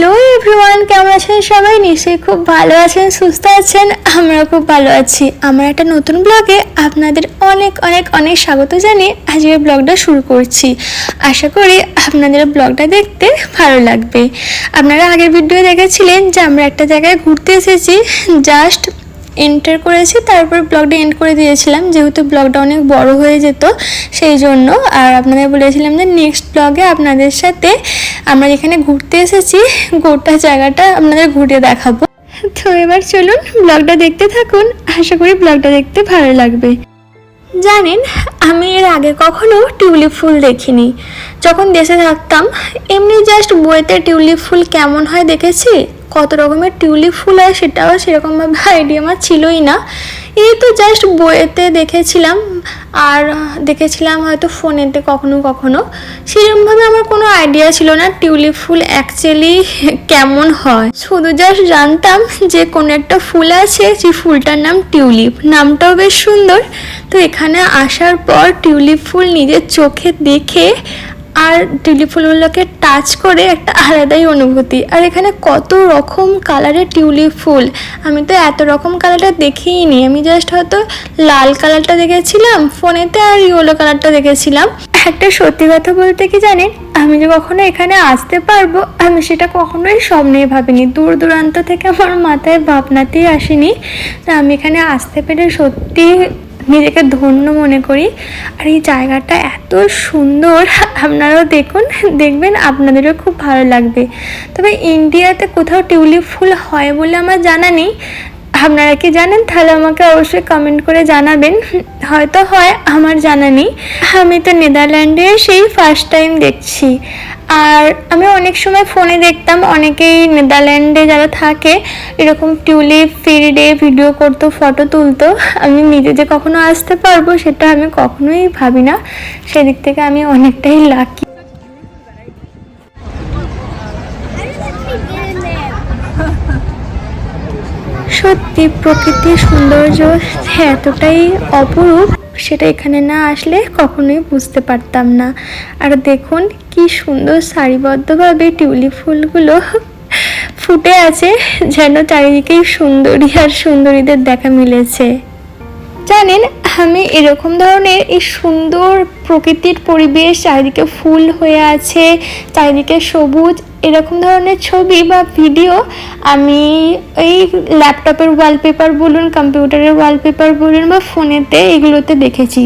Hello everyone, কেমন আছেন সবাই? নিশ্চয়ই খুব ভালো আছেন, সুস্থ আছেন আমরা খুব ভালো আছি। আমার একটা নতুন ব্লগে আপনাদের অনেক অনেক অনেক স্বাগত জানিয়ে আজকের ব্লগটা শুরু করছি। আশা করি আপনাদের ব্লগটা দেখতে ভালো লাগবে। আপনারা আগের ভিডিও দেখেছিলেন যে আমরা একটা জায়গায় ঘুরতে এসেছি, জাস্ট এন্টার করেছি, তারপর ব্লগটা এন্ড করে দিয়েছিলাম। যেহেতু ব্লগটা অনেক বড় হয়ে যেত, সেই জন্য। আর আপনাদের বলেছিলাম যে নেক্সট ব্লগে আপনাদের সাথে আমরা যেখানে ঘুরতে এসেছি, গোটা জায়গাটা আপনাদের ঘুরে দেখাবো। তো এবার চলুন ব্লগটা দেখতে থাকুন। আশা করি ব্লগটা দেখতে ভালো লাগবে। জানেন, আমি এর আগে কখনো টিউলিপ ফুল দেখিনি। যখন দেশে থাকতাম, এমনি জাস্ট বইতে টিউলিপ ফুল কেমন হয় দেখেছি? কত রকমের টিউলিপ ফুল হয় সেটাও সেরকমভাবে আইডিয়া আমার ছিলই না। এই তো জাস্ট বইয়েতে দেখেছিলাম, আর দেখেছিলাম হয়তো ফোনেতে কখনো কখনো। সেরকমভাবে আমার কোনো আইডিয়া ছিল না টিউলিপ ফুল অ্যাকচুয়ালি কেমন হয়। শুধু জাস্ট জানতাম যে কোনো একটা ফুল আছে, যে ফুলটার নাম টিউলিপ। নামটাও বেশ সুন্দর। তো এখানে আসার পর টিউলিপ ফুল নিজের চোখে দেখে আর টিউলিপ ফুলগুলোকে টাচ করে একটা আলাদাই অনুভূতি। আর এখানে কত রকম কালারের টিউলিপ ফুল। আমি তো এত রকম কালারটা দেখিনি। আমি জাস্ট হয়তো লাল কালারটা দেখেছিলাম, ফোনেতে আর ইয়েলো কালারটা দেখেছিলাম। একটা সত্যি কথা বলতে কি জানেন? আমি যে কখনো এখানে আসতে পারব, আমি সেটা কখনোই স্বপ্নেই ভাবিনি। দূর দূরান্ত থেকে আমার মাথায় ভাবনাতেই আসেনি। আমি এখানে আসতে পেরে সত্যি নিজেকে ধন্য মনে করি। আর এই জায়গাটা এত সুন্দর, আপনারাও দেখুন, দেখবেন আপনাদেরও খুব ভালো লাগবে। তবে ইন্ডিয়াতে কোথাও টিউলিপ ফুল হয় বলে আমার জানা নেই। আপনারা কি জানেন? তাহলে আমাকে অবশ্যই কমেন্ট করে জানাবেন। হয়তো হয় আমার জানা নেই। আমি তো নেদারল্যান্ডে সেই ফার্স্ট টাইম দেখছি। আর আমি অনেক সময় ফোনে দেখতাম, অনেকেই নেদারল্যান্ডে যারা থাকে, এরকম টিউলিপ ফিল্ডে ভিডিও করতো ফটো তুলতো। আমি নিজে যে কখনো আসতে পারব, সেটা আমি কখনোই ভাবি না। সেদিক থেকে আমি অনেকটাই লাকি সত্যি প্রকৃতির সৌন্দর্য এতটাই অপরূপ, সেটা এখানে না আসলে কখনোই বুঝতে পারতাম না। আর দেখুন কি সুন্দর সারিবদ্ধভাবে টিউলিপ ফুলগুলো ফুটে আছে, যেন চারিদিকেই সুন্দরী আর সুন্দরীদের দেখা মিলেছে। জানেন আমি এরকম ধরনের এই সুন্দর প্রকৃতির পরিবেশ চারিদিকে ফুল হয়ে আছে চারিদিকে সবুজ এরকম ধরনের ছবি বা ভিডিও আমি এই ল্যাপটপের ওয়ালপেপার বলুন কম্পিউটারের ওয়ালপেপার বলুন বা ফোনেতে এগুলোতে দেখেছি।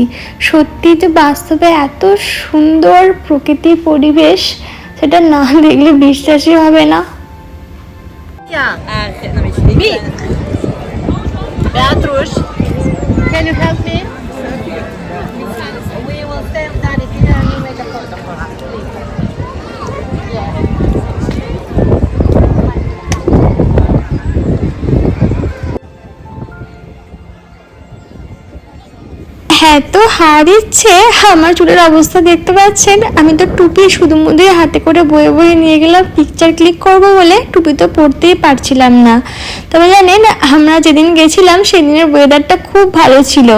সত্যি যে বাস্তবে এত সুন্দর প্রকৃতির পরিবেশ সেটা না দেখলে বিশ্বাসই হবে না। Ja, can you help me? এত হার ইচ্ছে, আমার চুলের অবস্থা দেখতে পাচ্ছেন। আমি তো টুপি শুধু মুধুই হাতে করে বয়ে বয়ে নিয়ে গেলাম পিকচার ক্লিক করব বলে টুপি তো পরতেই পারছিলাম না। তবে জানেন, আমরা যেদিন গেছিলাম, সেদিনের ওয়েদারটা খুব ভালো ছিল।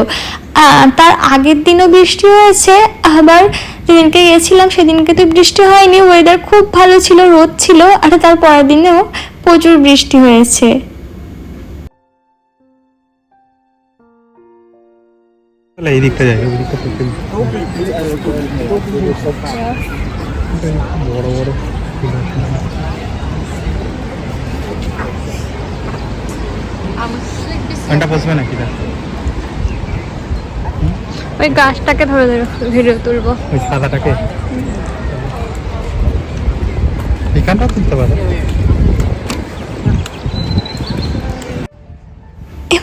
তার আগের দিনও বৃষ্টি হয়েছে, আবার যেদিনকে গেছিলাম, সেদিনকে তো বৃষ্টি হয়নি। ওয়েদার খুব ভালো ছিল, রোদ ছিল, আর তার পরের দিনেও প্রচুর বৃষ্টি হয়েছে। এই দিকটা যাই ওই দিকটা বড় বড় ফুল আছে। নাকি ওই গাছটাকে ধরে ধরে ভিডিও তুলবো। ওই সাদাটাকে? এখানটা তুলতে পারে।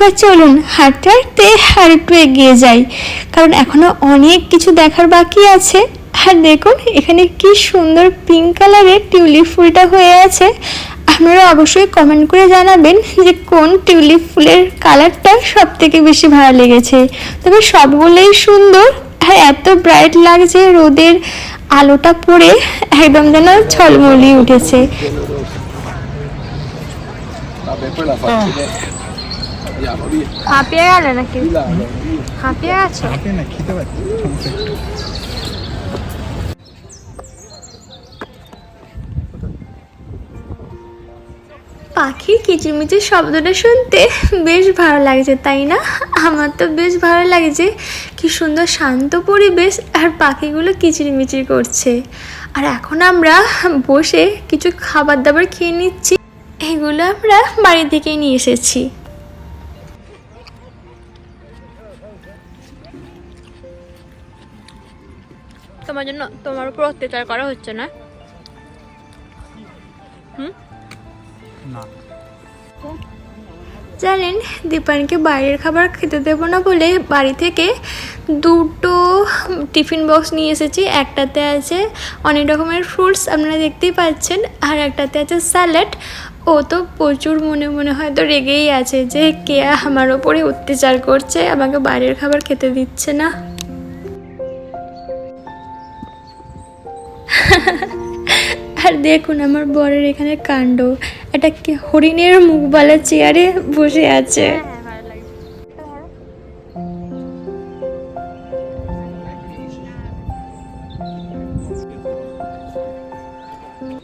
এবার চলুন হাঁটতে হাঁটতে আর একটু এগিয়ে যাই কারণ এখনও অনেক কিছু দেখার বাকি আছে। আর দেখুন এখানে কি সুন্দর পিঙ্ক কালারের টিউলিপ ফুলটা হয়ে আছে। আপনারা অবশ্যই কমেন্ট করে জানাবেন যে কোন টিউলিপ ফুলের কালারটা সব থেকে বেশি ভালো লেগেছে। তবে সবগুলোই সুন্দর আর এত ব্রাইট লাগছে রোদের আলোটা পড়ে একদম যেন ঝলমলি উঠেছে। হাঁপিয়ে গেলে নাকি. হাঁপিয়ে গেছো? পাখির কিচিরমিচির শব্দটা শুনতে বেশ ভালো লাগছে, তাই না? আমার তো বেশ ভালো লাগছে কি সুন্দর শান্ত পরিবেশ আর পাখিগুলো কিচিরমিচির করছে। আর এখন আমরা বসে কিছু খাবার দাবার খেয়ে নিচ্ছি। এগুলো আমরা বাড়ি থেকেই নিয়ে এসেছি। তোমার জন্য তোমার উপর অত্যাচার করা হচ্ছে না। না। জানেন দীপানকে বাইরের খাবার খেতে দেবো না বলে বাড়ি থেকে দুটো টিফিন বক্স নিয়ে এসেছি। একটাতে আছে অনেক রকমের ফ্রুটস আপনারা দেখতেই পাচ্ছেন আর একটাতে আছে স্যালাড ও তো প্রচুর মনে মনে হয়তো রেগেই আছে যে কে আমার ওপরে অত্যাচার করছে আমাকে বাইরের খাবার খেতে দিচ্ছে না। আর দেখুন আমার বরের এখানে কাণ্ড। একটা কি হরিণের মুখবালা চেয়ারে বসে আছে।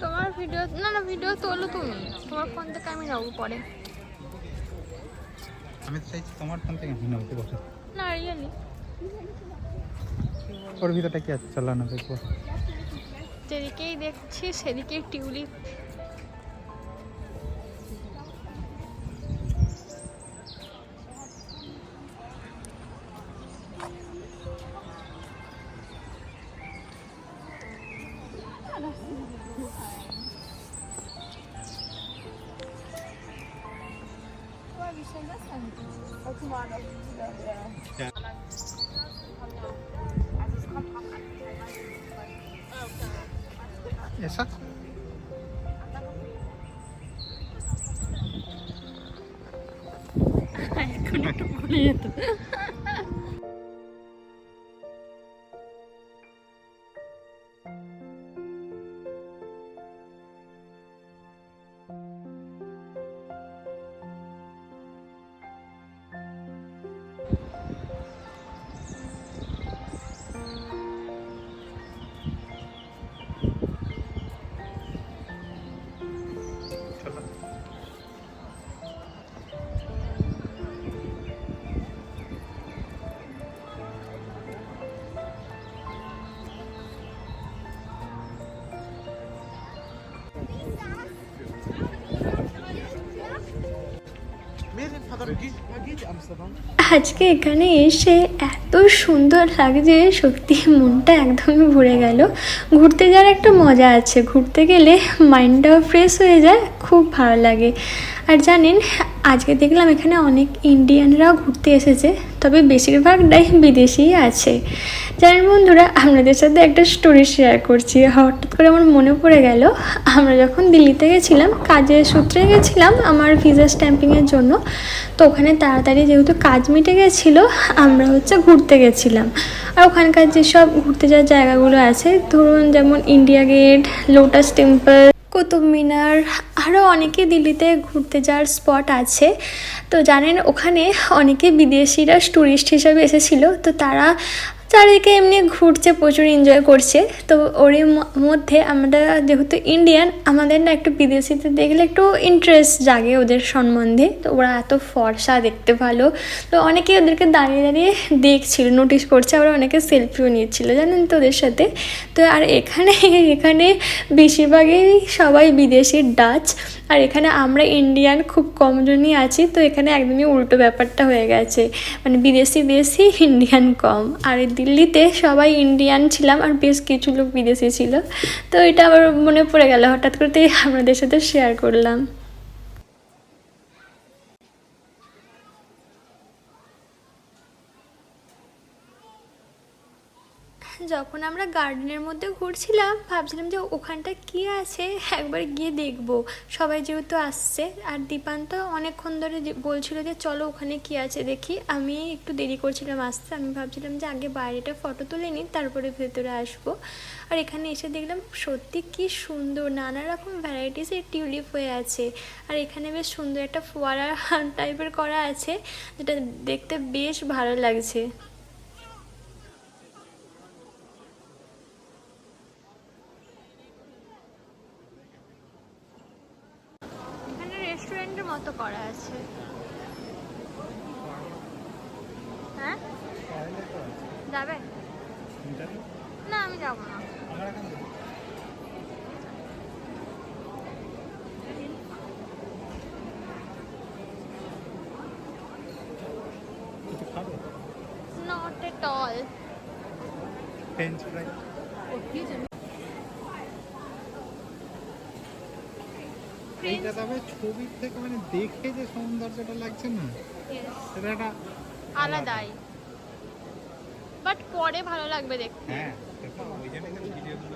তোমার ভিডিও না না ভিডিও তোলো তুমি। তোমার ফোন থেকে আমি নেব পরে। আমি তো চাইছি তোমার ফোন থেকে আমি নেব বসে না রিয়েলি। ওর ভিতরটা কি আছে? চলো না দেখব। যেদিকেই দেখছি সেদিকেই টিউলিপ এসা চলো আজকে এখানে এসে এত সুন্দর লাগছে, সত্যি মনটা একদমই ভরে গেল। ঘুরতে যাওয়ার একটা মজা আছে। ঘুরতে গেলে মাইন্ডটাও ফ্রেশ হয়ে যায়, খুব ভালো লাগে। আর জানেন আজকে দেখলাম এখানে অনেক ইন্ডিয়ানরাও ঘুরতে এসেছে, তবে বেশিরভাগটাই বিদেশিই আছে। জানেন বন্ধুরা, আপনাদের সাথে একটা স্টোরি শেয়ার করছি। হঠাৎ করে আমার মনে পড়ে গেল, আমরা যখন দিল্লিতে গেছিলাম, কাজের সূত্রে গেছিলাম আমার ভিসা স্ট্যাম্পিংয়ের জন্য, তো ওখানে তাড়াতাড়ি যেহেতু কাজ মিটে গেছিল, আমরা হচ্ছে ঘুরতে গেছিলাম। আর ওখানকার যেসব ঘুরতে যাওয়ার জায়গাগুলো আছে, ধরুন যেমন India Gate lotus temple Qutub Minar আরও অনেকে দিল্লিতে ঘুরতে যাওয়ার স্পট আছে। তো জানেন, ওখানে অনেকে বিদেশিরা ট্যুরিস্ট হিসাবে এসেছিল। তো তারা চারিদিকে এমনি ঘুরছে, প্রচুর এনজয় করছে। তো ওর মধ্যে আমরা যেহেতু ইন্ডিয়ান আমাদের না একটু বিদেশিতে দেখলে একটু ইন্টারেস্ট জাগে ওদের সম্বন্ধে। তো ওরা এত ফর্সা, দেখতে ভালো। তো অনেকেই ওদেরকে দাঁড়িয়ে দাঁড়িয়ে দেখছিল নোটিস করছে, আবার অনেকে সেলফিও নিচ্ছিল, জানেন তো ওদের সাথে? তো আর এখানে এখানে বেশিরভাগই সবাই বিদেশি ডাচ আর এখানে আমরা ইন্ডিয়ান খুব কমজনই আছি, তো এখানে একদমই উল্টো ব্যাপারটা হয়ে গেছে। মানে বিদেশি বেশি ইন্ডিয়ান কম। আর দিল্লিতে সবাই ইন্ডিয়ান ছিলাম আর বেশ কিছু লোক বিদেশি ছিল। তো এটা আবার মনে পড়ে গেল, হঠাৎ করতেই আমাদের সাথে শেয়ার করলাম। যখন আমরা গার্ডেনের মধ্যে ঘুরছিলাম, ভাবছিলাম যে ওখানটা কি আছে? একবার গিয়ে দেখব। সবাই যেহেতু আসছে, আর দীপান্ত অনেকক্ষণ ধরে বলছিল যে, চলো ওখানে কি আছে দেখি। আমি একটু দেরি করছিলাম আসতে। আমি ভাবছিলাম যে, আগে বাইরেটা ফটো তুলে নিই, তারপরে ভেতরে আসব। আর এখানে এসে দেখলাম, সত্যি কি সুন্দর, নানা রকম ভ্যারাইটিসের টিউলিপ হয়ে আছে। আর এখানে বেশ সুন্দর একটা ফোয়ারা টাইপের করা আছে, যেটা দেখতে বেশ ভালো লাগছে। মতো করা আছে। হ্যাঁ? যাবে? না আমি যাব না। Not at all French fry এইটা তবে ছবির থেকে মানে দেখে যে সৌন্দর্যটা লাগছে না সেটা একটা আলাদাই বাট পরে ভালো লাগবে দেখতে। হ্যাঁ ওই জন্য ভিডিওগুলো